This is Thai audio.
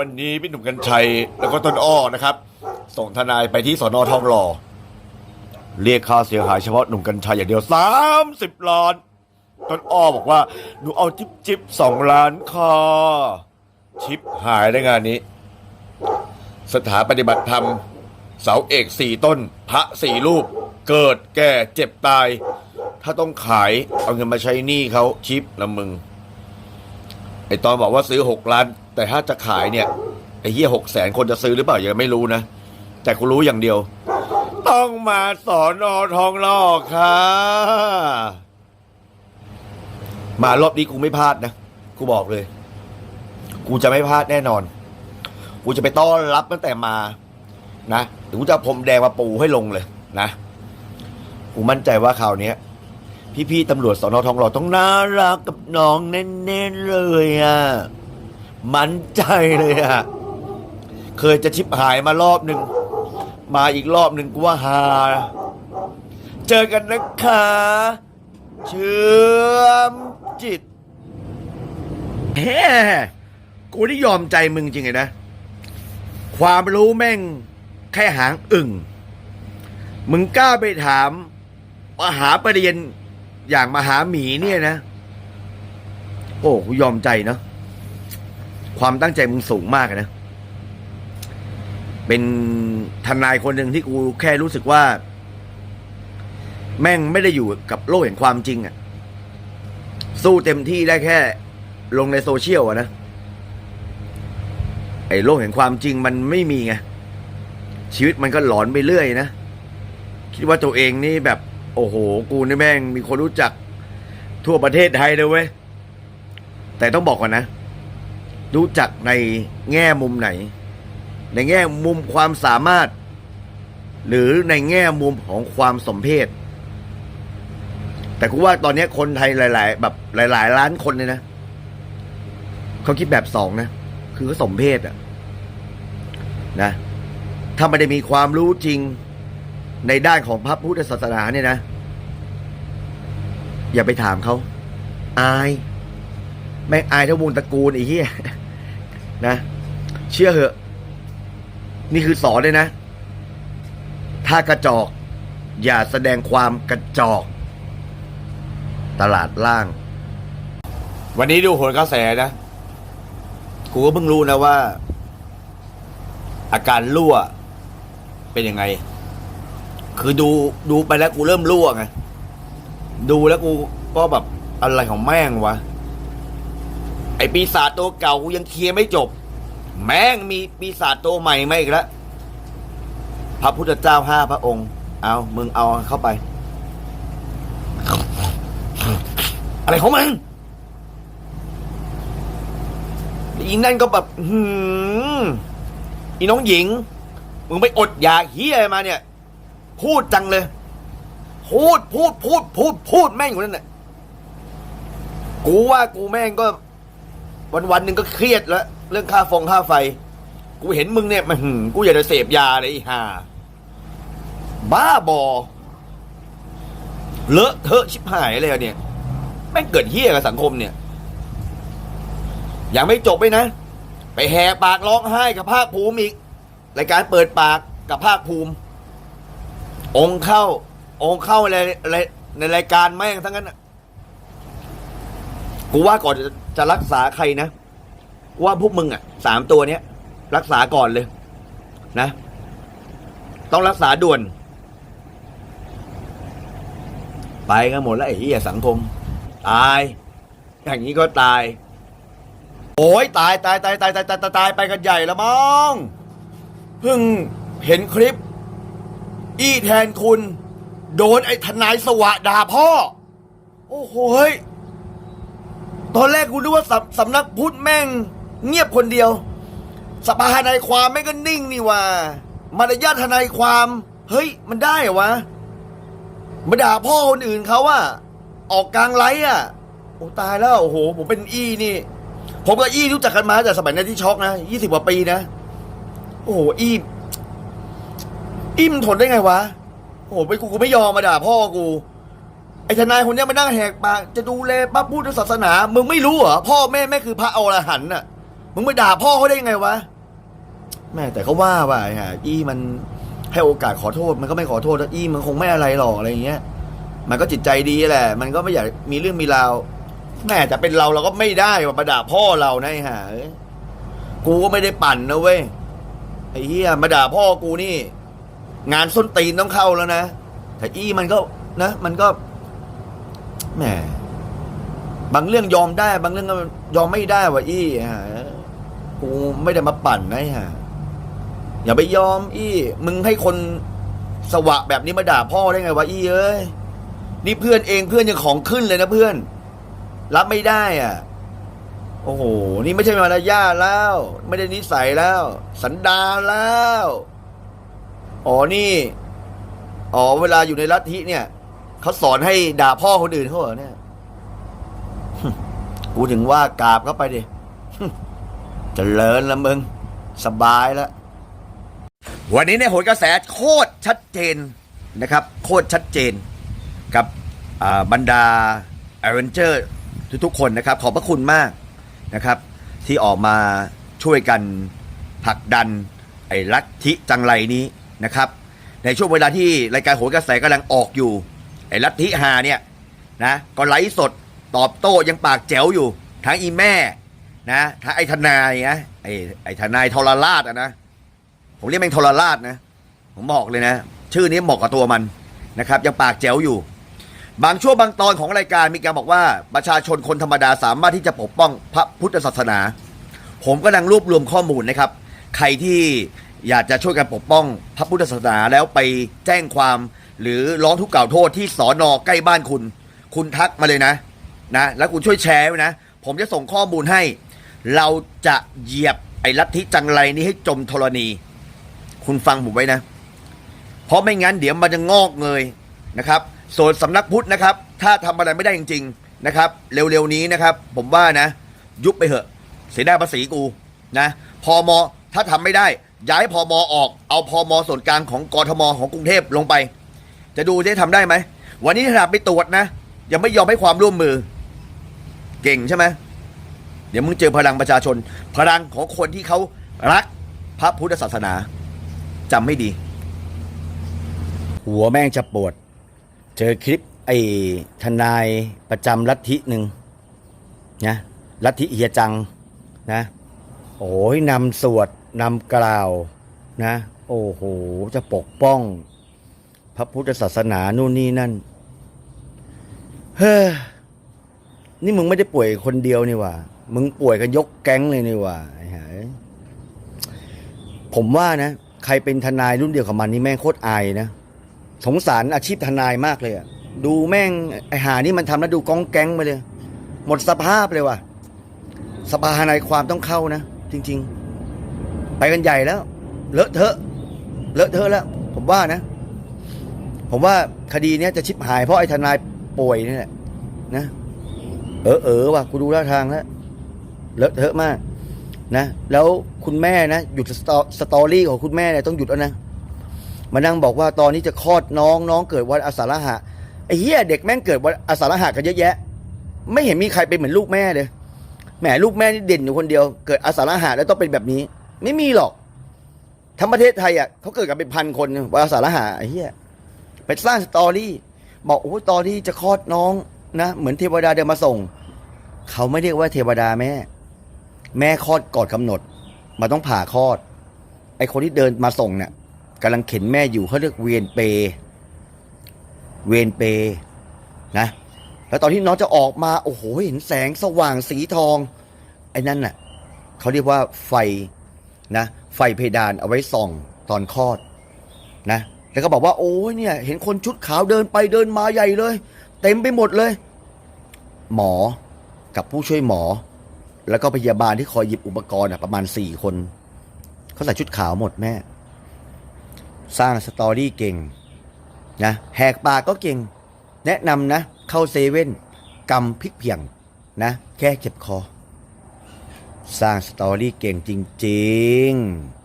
วันนี้พี่หนุ่มกัญชัยแล้วก็ต้นอ้อนะครับ ส่งทนายไปที่สอนอทองหล่อเรียกค่าเสียหายเฉพาะหนุ่มกัญชัยอย่างเดียว30ล้านต้นอ้อบอกว่า หนูเอาจิบจิบสองล้านค่ะชิปหายได้งานนี้ สถาปฏิบัติธรรม เสาเอกสี่ต้น พระสี่รูป เกิดแก่เจ็บตาย ถ้าต้องขายเอาเงินมาใช้หนี้เขาชิปละมึง ไอตอนบอกว่าซื้อหกล้าน แต่ถ้าจะขายเนี่ยไอ้เหี้ยหกแสนคนจะซื้อหรือเปล่ายังไม่รู้นะ แต่กูรู้อย่างเดียว ต้องมาสอนอทองหล่อค่ะ มารอบนี้กูไม่พลาดนะ กูบอกเลย กูจะไม่พลาดแน่นอน กูจะไปต้อนรับตั้งแต่มา นะเดี๋ยวกูจะพรมแดงมาปูให้ลงเลยนะ กูมั่นใจว่าคราวนี้พี่ๆตำรวจสอนอทองหล่อต้องน่ารักกับน้องแน่ๆเลยอะ มั่นใจเลยอะเคยจะชิบหายมารอบหนึ่ง มาอีกรอบหนึ่งกูว่าฮาเจอกันนะคะ เชื่อมจิตแฮกูได้ยอมใจมึงจริงไงนะ ความรู้แม่งแค่หางอึ่ง มึงกล้าไปถามมหาประเรียนอย่างมหาหมีเนี่ยนะ โอ้กูยอมใจเนาะ ความตั้งใจมึงสูงมากนะ เป็นทนายคนหนึ่งที่กูแค่รู้สึกว่า แม่งไม่ได้อยู่กับโลกแห่งความจริงอะสู้เต็มที่ได้แค่ ลงในโซเชียลอะนะ ไอ้โลกแห่งความจริงมันไม่มีไง ชีวิตมันก็หลอนไปเรื่อยนะ คิดว่าตัวเองนี่แบบ โอ้โห กูนี่แม่งมีคนรู้จักทั่วประเทศไทยเลยเว้ย แต่ต้องบอกก่อนนะ รู้จักในแง่มุมไหน ในแง่มุมความสามารถ หรือในแง่มุมของความสมเพศ แต่กูว่าตอนนี้คนไทยหลาย ๆ แบบหลาย ๆ ล้านคนเลยนะเขาคิดแบบสองนะ คือเขาสมเพศอะนะ ถ้าไม่ได้มีความรู้จริงในด้านของพระพุทธศาสนาเนี่ยนะ อย่าไปถามเขาอาย แม่งอายท่ามูลตระกูลไอ้เหี้ย นะ เชื่อเหอะ นี่คือสอนเลยนะ ถ้ากระจอก อย่าแสดงความกระจอก ตลาดล่าง วันนี้ดูโหนกระแสนะ กูก็เพิ่งรู้นะว่า อาการรั่ว เป็นยังไง คือดูดูไปแล้วกูเริ่มรั่วไง ดูแล้วกูก็แบบอะไรของแม่งวะ ไอปีศาจตัวเก่ากูยังเคลียร์ไม่จบ แม่งมีปีศาจตัวใหม่มาอีกแล้วพระพุทธเจ้าห้าพระองค์ เอามึงเอาเข้าไป อะไรของมึงอีนั่นก็แบบหืมอีน้องหญิง มึงไปอดอยาเฮียอะไรมาเนี่ย พูดจังเลย พูดพูดพูดพูดพูดแม่งอยู่นั่นแหละกูว่ากูแม่งก็ วันวันๆหนึ่งก็เครียดแล้ว เรื่องค่าฟงค่าไฟ กูเห็นมึงเนี่ยมันหืมกูอยากจะเสพยาเลยไอ้ห่าบ้าบอ เลอะเทอะชิบหายเลยเนี่ยแม่งเกิดเฮี้ยกับสังคมเนี่ย ยังไม่จบไปนะ ไปแหกปากร้องไห้กับภาคภูมิอีกรายการเปิดปากกับภาคภูมิ องค์เข้า องค์เข้าในในในรายการแม่งทั้งนั้นกูว่าก่อน จะรักษาใครนะ ว่าพวกมึงอะสามตัวเนี้ย รักษาก่อนเลย นะ ต้องรักษาด่วน ไปกันหมดแล้วไอ้เหี้ยสังคม ตาย อย่างนี้ก็ตาย โอ้ยตายตายตายตายตายตายตายไปกันใหญ่ละมั้งเพิ่งเห็นคลิป อี้แทนคุณ โดนไอ้ทนายสวะด่าพ่อ โอ้โห ตอนแรกกูนึกว่าสำสำนักพุทธแม่ง เงียบคนเดียว สภาทนายความแม่งก็นิ่งนี่ว่ามารยาททนายความ เฮ้ย มันได้เหรอวะมาด่าพ่อคนอื่นเขาอะออกกลางไลฟ์อะโอ้ตายแล้วโอ้โห ผมเป็นอี้นี่ ผมกับอี้รู้จักกันมาแต่สมัยนั้นที่ช็อกนะยี่สิบกว่าปีนะ โอ้โหอี้อี้มันทนได้ไงวะ โอ้โหไปกูกูไม่ยอมมาด่าพ่อกู ไอ้ทนายคนเนี้ยมานั่งแหกปากจะดูแลพระพุทธศาสนา มึงไม่รู้เหรอพ่อแม่แม่คือพระอรหันต์น่ะ มึงไปด่าพ่อเขาได้ยังไงวะแม่แต่เขาว่าว่าไอ้ห่าอี้มันให้โอกาสขอโทษมันก็ไม่ขอโทษแล้วอี้มันคงไม่อะไรหรอกอะไรอย่างเงี้ย มันก็จิตใจดีแหละ มันก็ไม่อยากมีเรื่องมีราวแม่แต่เป็นเราเราก็ไม่ได้ว่ามาด่าพ่อเรานะไอ้ห่าเอ้ยกูก็ไม่ได้ปั่นนะเว้ยไอ้เหี้ยมาด่าพ่อกูนี่ งานส้นตีนต้องเข้าแล้วนะแต่อี้มันก็นะ มันก็ แหมบางเรื่องยอมได้ บางเรื่องก็ยอมไม่ได้ว่ะอี้ฮะกูไม่ได้มาปั่นนะไอ้ฮะอย่าไปยอม อี้ มึงให้คนสวะแบบนี้มาด่าพ่อได้ไงวะอี้เอ้ยนี่เพื่อนเองเพื่อนยังของขึ้นเลยนะเพื่อน รับไม่ได้อะ โอ้โห นี่ไม่ใช่มารยาทแล้ว ไม่ได้นิสัยแล้ว สันดานแล้ว อ๋อนี่ อ๋อเวลาอยู่ในลัทธิเนี่ย เขาสอนให้ด่าพ่อคนอื่นเขาเหรอเนี่ย กูถึงว่ากราบเข้าไปดิจะเลินละมึง สบายแล้ววันนี้ในโหนกระแสโคตรชัดเจนนะครับ โคตรชัดเจน กับบรรดาแอเวนเจอร์ทุกๆคนนะครับ ขอบพระคุณมากนะครับ ที่ออกมาช่วยกันผลักดัน ไอ้ลัทธิจังไรนี้นะครับ ในช่วงเวลาที่รายการโหนกระแสกำลังออกอยู่ ไอ้ลัทธิหาเนี่ยนะก็ไลฟ์สดตอบโต้ยังปากแจ๋วอยู่ ทั้งอีแม่นะทั้งไอ้ทนายนะไอ้ไอ้ทนายทรราชอะนะผมเรียกแม่งทรราชนะ ผมบอกเลยนะ ชื่อนี้เหมาะกับตัวมันนะครับ ยังปากแจ๋วอยู่ บางช่วงบางตอนของรายการมีการบอกว่าประชาชนคนธรรมดาสามารถที่จะปกป้องพระพุทธศาสนา ผมกำลังรวบรวมข้อมูลนะครับ ใครที่อยากจะช่วยกันปกป้องพระพุทธศาสนาแล้วไปแจ้งความ หรือร้องทุกข์กล่าวโทษที่สอนอใกล้บ้านคุณ คุณทักมาเลยนะนะแล้วคุณช่วยแชร์ไว้นะ ผมจะส่งข้อมูลให้ เราจะเหยียบไอ้ลัทธิจังไรนี้ให้จมธรณี คุณฟังผมไว้นะ เพราะไม่งั้นเดี๋ยวมันจะงอกเงยนะครับส่วนสำนักพุทธนะครับ ถ้าทำอะไรไม่ได้จริง ๆนะครับ เร็วๆนี้นะครับ ผมว่านะ ยุบไปเหอะ เสียได้ภาษีกูนะพอมถ้าทำไม่ได้ ย้ายพอมออกเอาพอมส่วนกลางของกรทมของกรุงเทพลงไป จะดูจะทำได้ไหม วันนี้ขนาดไปตรวจนะยังไม่ยอมให้ความร่วมมือ เก่งใช่ไหมเดี๋ยวมึงเจอพลังประชาชน พลังของคนที่เขารักพระพุทธศาสนาจำไม่ดี หัวแม่งจะปวด เจอคลิปไอ้ทนายประจำลัทธิหนึ่งนะลัทธิเฮียจังนะโอ้ยนำสวดนำกล่าวนะ โอ้โห จะปกป้อง ระพุทธศาสนานู่นนี่นั่น เฮ้อ นี่มึงไม่ได้ป่วยคนเดียวนี่ว่า มึงป่วยกันยกแก๊งเลยนี่ว่าไอหายผมว่านะ ใครเป็นทนายรุ่นเดียวกับมันนี่แม่งโคตรอายนะ สงสารอาชีพทนายมากเลยอะดูแม่งไอหานี่มันทำแล้วดูกองแก๊งไปเลย หมดสภาพเลยว่ะ สภาทนายความต้องเข้านะ จริง ๆ ไปกันใหญ่แล้ว เลอะเทอะ เลอะเทอะแล้ว ผมว่านะ ผมว่าคดีเนี้ยจะชิบหายเพราะไอ้ทนายป่วยนี่แหละนะ เออเออว่ะกูดูท่าทางแล้วเลอะเทอะมาก นะ แล้วคุณแม่นะหยุดสตอสตอรี่ของคุณแม่เนี่ยต้องหยุดแล้วนะมานั่งบอกว่าตอนนี้จะคลอดน้องน้องเกิดวันอาสาฬหะไอ้เหี้ยเด็กแม่งเกิดวันอาสาฬหะกันเยอะแยะ ไม่เห็นมีใครเป็นเหมือนลูกแม่เลยแหมลูกแม่นี่เด่นอยู่คนเดียวเกิดอาสาฬหะแล้วต้องเป็นแบบนี้ ไม่มีหรอกทั้งประเทศไทยอะเขาเกิดกันเป็นพันคนวันอาสาฬหะไอ้เหี้ย ไปสร้างสตอรี่บอกโอ้ตอนที่จะคลอดน้องนะเหมือนเทวดาเดินมาส่ง เขาไม่เรียกว่าเทวดาแม่ แม่คลอดก่อนกำหนดมันต้องผ่าคลอด ไอคนที่เดินมาส่งเนี่ยกำลังเข็นแม่อยู่เขาเรียกเวียนเป เวียนเปนะ แล้วตอนที่น้องจะออกมาโอ้โหเห็นแสงสว่างสีทองไอ้นั่นน่ะเขาเรียกว่าไฟนะ ไฟเพดานเอาไว้ส่องตอนคลอดนะ แล้วก็บอกว่าโอ้ยเนี่ย เห็นคนชุดขาวเดินไปเดินมาใหญ่เลย เต็มไปหมดเลย หมอกับผู้ช่วยหมอ แล้วก็พยาบาลที่คอยหยิบอุปกรณ์อะประมาณสี่คนเขาใส่ชุดขาวหมดแม่ สร้างสตอรี่เก่งนะแหกปากก็เก่ง แนะนำนะ เข้าเซเว่นกำพริกเพียงนะ แค่เจ็บคอ สร้างสตอรี่เก่งจริง ๆ